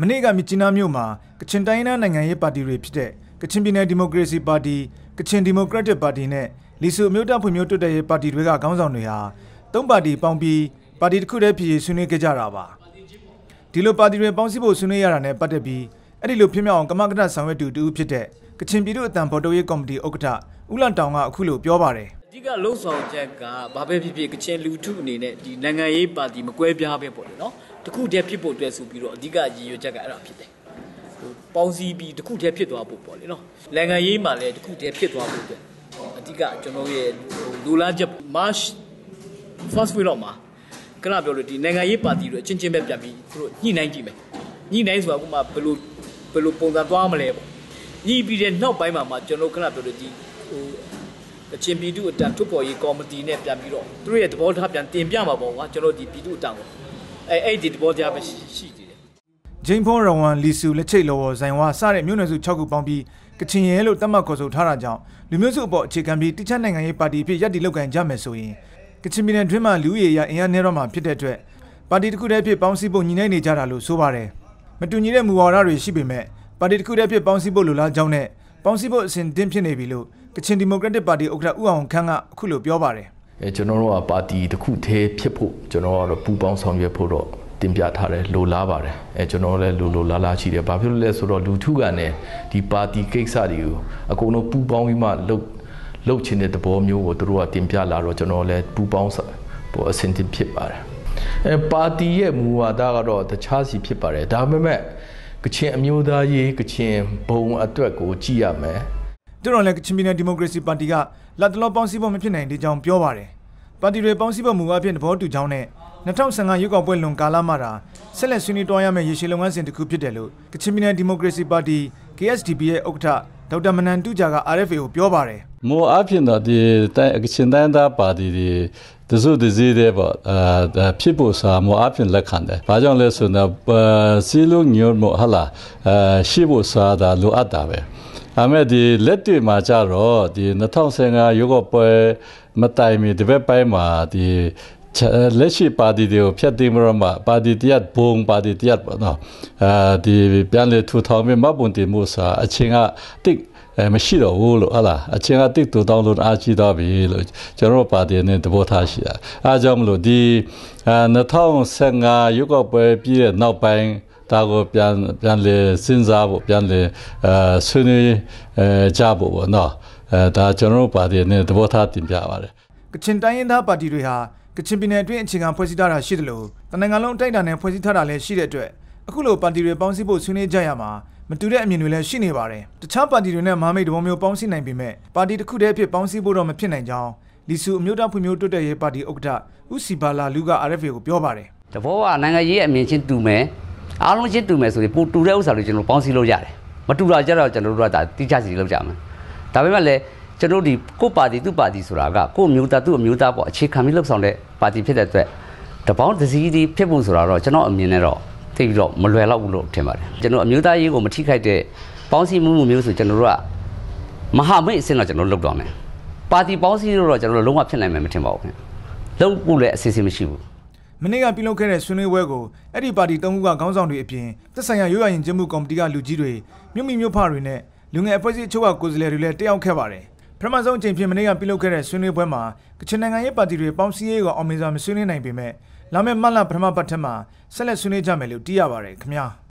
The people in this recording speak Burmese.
မနေ့ကမြစ်ကြီးနားမြို့မှာကချင်တိုင်းရင်းသားနိုင်ငံရေးပါတီတွေဖြစ်တဲ့ကချင်ပြည်နယ်ဒီမိုကရေစီပါတီကချင်ဒီမိုကရက်တစ်ပါတီနဲ့လီဆူအမျိုးသားဖွံ့ဖြိုးတိုးတက်ရေးပါတီတွေကခေါင်းဆောင်တွေဟာသုံးပါတီပေါင်းပြီးပါတီတစ်ခုတည်းဖြစ်ရေးဆွေးနွေးခဲ့ကြတာပါဒီလိုပါတီတွေပေါင်းစည်းဖို့ဆွေးနွေးရတာနဲ့ပတ်သက်ပြီးအဲ့ဒီလိုဖြစ်မြောက်အောင်ကမကထဆောင်ရွက်သူတူဖြစ်တဲ့ကချင်ပြည်သူ့အတံဖော်တိုးရေးကော်မတီဥက္ကဋ္ဌဦးလန်တောင်ကအခုလိုပြောပါတယ်အဓိကလှုပ်ဆောင်ချက်ကဘာပဲဖြစ်ဖြစ်ကချင်လူထုအနေနဲ့ဒီနိုင်ငံရေးပါတီမကွဲပြားပဲပေါ့လေနော် တခုတည်းဖြစ်ဖို့အတွက်ဆိုပြီးတော့အဓိကရည်ရွယ်ချက်ကအဲ့ဒါဖြစ်တယ်ဟိုပေါင်းစည်းပြီးတခုတည်းဖြစ်သွားဖို့ပေါ့လေနော်နိုင်ငံရေးမှာလည်းတခုတည်းဖြစ်သွားဖို့အတွက်အဓိကကျွန်တော်ရဲ့ဟိုလူလားချက် March first week တော့မှာခဏပြောလို့ဒီနိုင်ငံရေးပါတီတွေအချင်းချင်းပဲပြန်ပြီးသူတို့ညှိနှိုင်းကြည့်မယ်ညှိနှိုင်းဆိုတာကမှဘယ်လိုဘယ်လိုပုံစံသွားမလဲပေါ့ညှိပြီးတဲ့နောက်ပိုင်းမှာမှကျွန်တော်ခဏပြောလို့ဒီဟိုအချင်းပြည်သူအတန်ထုတ်ပေါ်ရေးကော်မတီနဲ့ပြန်ပြီးတော့သူတို့ရဲ့သဘောထားပြန်တင်ပြမှာပေါ့ကွာကျွန်တော်ဒီပြည်သူအတန်ကို အဲအဲ့ဒီသဘောတရားပဲရှိသေးတယ်ဂျိန်ဖုန်းရဝန်လီဆူလက်ချိတ်လော်ဇိုင်ဝါစတဲ့မြို့နယ်စု6ခုပေါင်းပြီးကချင်ရဲလို့တတ်မှတ်ခေါ်ဆိုထားတာကြောင့်လူမျိုးစုအပေါ်အခြေခံပြီးတိကျနိုင်ငံရေးပါတီအဖြစ်ရပ်တည်လုပ်ကိုင်ကြမယ်ဆိုရင်ကချင်ပြည်နယ်တွင်းမှာလူရည်ရအင်အားနည်းတော့မှဖြစ်တဲ့အတွက်ပါတီတစ်ခုတည်းဖြစ်ပေါင်းစည်းဖို့ညီနိုင်နေကြတာလို့ဆိုပါတယ်မတူညီတဲ့မူဝါဒတွေရှိပေမဲ့ပါတီတစ်ခုတည်းဖြစ်ပေါင်းစည်းဖို့လိုလားကြောင်းနဲ့ပေါင်းစည်းဖို့အစဉ်တင်းဖြစ်နေပြီလို့ကချင်ဒီမိုကရက်တစ်ပါတီဥက္ကဋ္ဌဦးအောင်ခန့်ကအခုလိုပြောပါတယ် အဲကျွန်တော်တို့ကပါတီတစ်ခုတည်းဖြစ်ဖို့ကျွန်တော်ကတော့ပူပေါင်းဆောင်ရွက်ဖို့တော့တင်ပြထားတယ်လိုလားပါတယ်အဲကျွန်တော်လည်းလိုလိုလားလားရှိတယ်ဘာဖြစ်လို့လဲဆိုတော့လူထုကနေဒီပါတီကိစ္စတွေကိုအကုန်လုံးပူပေါင်းပြီးမှလှုပ်လှုပ်ချင်တဲ့သဘောမျိုးကိုတို့ကတင်ပြလာတော့ကျွန်တော်လည်းပူပေါင်းပေါ်အဆင်တင်ဖြစ်ပါတယ်အဲပါတီရဲ့မူဝါဒကတော့တခြားစီဖြစ်ပါတယ်ဒါပေမဲ့ကချင်အမျိုးသားရေးကချင်ဘုံအတွက်ကိုကြည့်ရမယ် တို့တော့လည်းကချင်ပြည်နယ်ဒီမိုကရေစီပါတီကလက်တလောပေါင်းစည်းဖို့မဖြစ်နိုင်တဲ့ကြောင်းပြောပါတယ်ပါတီတွေပေါင်းစည်းဖို့မူအဖြစ်သဘောတူကြောင်းနဲ့2015ရွေးကောက်ပွဲလွန်ကာလမှာတာဆက်လက်ဆွေးနွေးတွားရမယ့်ရေရှည်လုပ်ငန်းစဉ်တစ်ခုဖြစ်တယ်လို့ကချင်ပြည်နယ်ဒီမိုကရေစီပါတီ KSDP ရဲ့ဥက္ကဋ္ဌဒေါက်တာမနန်တူဂျာက RFA ကိုပြောပါတယ်။မိုးအဖြစ်တော့ဒီတိုင်းကချင်တိုင်းသားပါတီတွေတစုတစည်းတဲ့ပေါ့အာဖြစ်ဖို့စာမိုးအဖြစ်လက်ခံတယ်။ဘာကြောင့်လဲဆိုတော့စီလုံးညို့မို့ဟလာအာရှိဖို့စာဒါလိုအပ်တာပဲ။ အမေဒီလက်တွေ့မှာကြတော့ဒီ2015ရွေးကောက်ပွဲမတိုင်မီဒီဘက်ပိုင်းမှာဒီလက်ရှိပါတီတွေကိုဖျက်သိမ်းမရမှာပါတီတရက်ဘုံပါတီတရက်ပေါ့နော်အဲဒီပြန်လေထူထောင်ပြီးမပွန်တင်မှုစာအချင်းကတိတ်အဲမရှိတော့ဘူးလို့ဟုတ်လားအချင်းကတိတ်တူတောင်းလို့အားကြီးတော့ပြီလို့ကျွန်တော်ပါတီနဲ့သဘောထားရှိတာအားကြောင့်မလို့ဒီ2015ရွေးကောက်ပွဲပြည့်တဲ့နောက်ပိုင်း ဒါကိုပြန်ပြန်လေစဉ်းစားဖို့ပြန်လေအဲဆွေးနွေးအဲကြဖို့ပေါ့နော်အဲဒါကျွန်တော်ပါတီနဲ့သဘောထားတင်ပြပါတယ်ကချင်တိုင်းရင်းသားပါတီတွေဟာကချင်ပြည်နယ်အတွင်းအခြေခံဖွဲ့စည်းထားတာရှိတယ်လို့တနင်္ဂနွေလုံးအတိုက်အတာနဲ့ဖွဲ့စည်းထားတာလည်းရှိတဲ့အတွက်အခုလိုပါတီတွေပေါင်းစည်းဖို့ဆွေးနွေးကြရမှာမတူတဲ့အမြင်တွေလည်းရှိနေပါတယ်။တခြားပါတီတွေနဲ့မဟာမိတ်တဘောမျိုးပေါင်းစည်းနိုင်ပေမဲ့ပါတီတစ်ခုတည်းဖြစ်ပေါင်းစည်းဖို့တော့မဖြစ်နိုင်ကြောင်းလီဆူအမျိုးသားဖွံ့ဖြိုးတိုးတက်ရေးပါတီဥက္ကဋ္ဌဦးစီဘာလာလူက RFA ကိုပြောပါတယ်။တဘောကနိုင်ငံရေးအမြင်ချင်းတူမယ်။ အားလုံးချင်းတူမယ်ဆိုရင်ပိုတူတဲ့ဥစ္စာတွေကျွန်တော်ပေါင်းစည်းလို့ရတယ်။မတူတာကြတော့ကျွန်တော်တို့ကဒါတိကျစီလုပ်ကြမှာ။ဒါပေမဲ့လည်းကျွန်တော်ဒီကိုပါတီသူ့ပါတီဆိုတာကကိုမျိုးသားသူ့အမျိုးသားပေါ့အခြေခံပြီးလှုပ်ဆောင်တဲ့ပါတီဖြစ်တဲ့အတွက်တပေါင်းတစည်းဒီဖြစ်ဖို့ဆိုတာတော့ကျွန်တော်အမြင်နဲ့တော့သိပြီးတော့မလွယ်တော့ဘူးလို့ထင်ပါတယ်ကျွန်တော်အမျိုးသားရေးကိုမထိခိုက်တဲ့ပေါင်းစည်းမှုမှုမျိုးဆိုကျွန်တော်တို့ကမဟာမိတ်အဆင့်တော့ကျွန်တော်လုပ်တော့မယ်ပါတီပေါင်းစည်းလို့တော့ကျွန်တော်တို့လုံးဝဖြစ်နိုင်မယ်မထင်ပါဘူးခင်ဗျလုံးဖို့လည်းအစီအစဉ်မရှိဘူး မနေ့ကပြုလုပ်ခဲ့တဲ့ဆွေးနွေးပွဲကိုအဲ့ဒီပါတီသုံးခုကခေါင်းဆောင်တွေအပြင်သက်ဆိုင်ရာရွေးရရင်ကျင်းမှုကော်မတီကလူကြီးတွေမြို့မိမြို့ဖတွေနဲ့လူငယ်အဖွဲ့အစည်းအချို့ကကိုယ်စားလှယ်တွေလည်းတက်ရောက်ခဲ့ပါတယ်ပထမဆုံးအချိန်ဖြစ်မနေ့ကပြုလုပ်ခဲ့တဲ့ဆွေးနွေးပွဲမှာကချင်နိုင်ငံရေးပါတီတွေပေါင်းစည်းရေးကိုအောင်မြင်စွာမဆွေးနွေးနိုင်ပေမဲ့လာမယ့်မတ်လပထမပတ်ထက်မှာဆက်လက်ဆွေးနွေးကြမယ်လို့သိရပါတယ်ခင်ဗျာ။